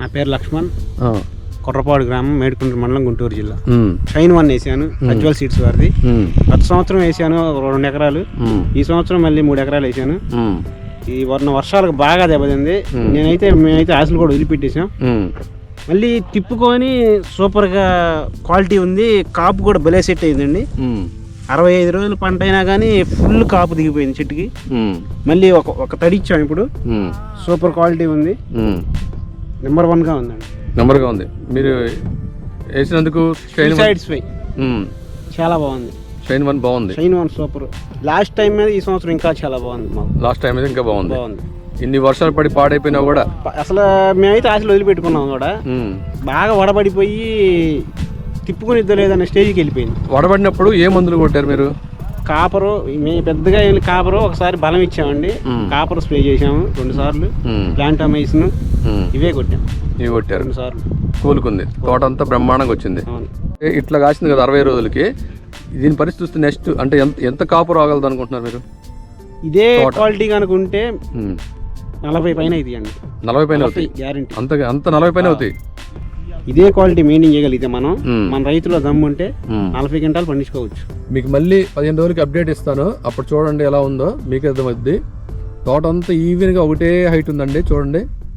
నా పేరు లక్ష్మణ్. కొర్రపాడు గ్రామం మేడుకుంట మండలం గుంటూరు జిల్లా. షైన్ వన్ వేసాను అజ్వల్ సీడ్స్ వారిది. గత సంవత్సరం వేసాను రెండు ఎకరాలు. ఈ సంవత్సరం మళ్ళీ మూడు ఎకరాలు వేసాను. ఈ వర్ణ వర్షాలకు బాగా దెబ్బతింది. నేనైతే మేమైతే ఆశలు కూడా వదిలిపెట్టేసాం మళ్ళీ తిప్పుకొని సూపర్గా క్వాలిటీ ఉంది కాపు కూడా భలే సెట్ అయిందండి. అరవై ఐదు రోజులు పంట అయినా కానీ ఫుల్ కాపు దిగిపోయింది చెట్టుకి. మళ్ళీ ఒక ఒక తడి ఇచ్చాం ఇప్పుడు. సూపర్ క్వాలిటీ ఉంది. నెంబర్ వన్గా ఉందండి. నెంబర్గా ఉంది. మీరు వేసినందుకు షైన్ వన్ సాటిస్ఫై ఉమ్, చాలా బాగుంది. షైన్ వన్ బాగుంది. Shine one super last time మీద ఈ సంవత్సరం ఇంకా చాలా బాగుంది మాకు. లాస్ట్ టైం అయితే ఇంకా బాగుంది. బాగుంది. ఇన్ని వర్షాలు పడి పాడైపోయినా కూడా. ప- అసలు మేమైతే ఆశలు వదిలిపెట్టుకున్నాం కూడా. ఉమ్, బాగా వడబడిపోయి తిప్పుకునిద్దో లేదన్న స్టేజ్కి వెళ్ళిపోయింది. వడబడినప్పుడు ఏ మందులు కొట్టారు మీరు? కాపరు మేము పెద్దగా వెళ్ళి కాపరు ఒకసారి బలం ఇచ్చామండి. మ్మ్. కాపర్ స్ప్రే చేసాము రెండు సార్లు. ప్లాంటామైసిన్ ఉమ్, ఇవే కొట్టాం. ఇవి కొట్టారు. రెండు సార్లు. కూలుకుంది. తోట అంతా బ్రహ్మాండంగా వచ్చింది. ఇట్లా కాసింది కదా అరవై రోజులకి. దీని పరిస్థితి చూస్తే నెక్స్ట్ అంటే ఎంత ఎంత కాపు రాగలదు అనుకుంటున్నారు మీరు? ఇదే క్వాలిటీ ఉమ్, నలభై పైన అవుతాయండి నలభై పైన అవుతాయి? గ్యారంటీ అంత అంత నలభై పైన అవుతాయి? ఇదే క్వాలిటీ మెయింటైన్ చేయగలిగితే మనం. మన రైతులో దమ్ము ఉంటే. నలభై క్వింటాలు పండించుకోవచ్చు. మీకు మళ్ళీ పదిహేను రోజులకి అప్డేట్ ఇస్తాను. అప్పుడు చూడండి ఎలా ఉందో. మీకు అర్థమవుద్ది. తోట అంతా ఈవెన్గా ఒకటే హైట్ ఉందండి చూడండి.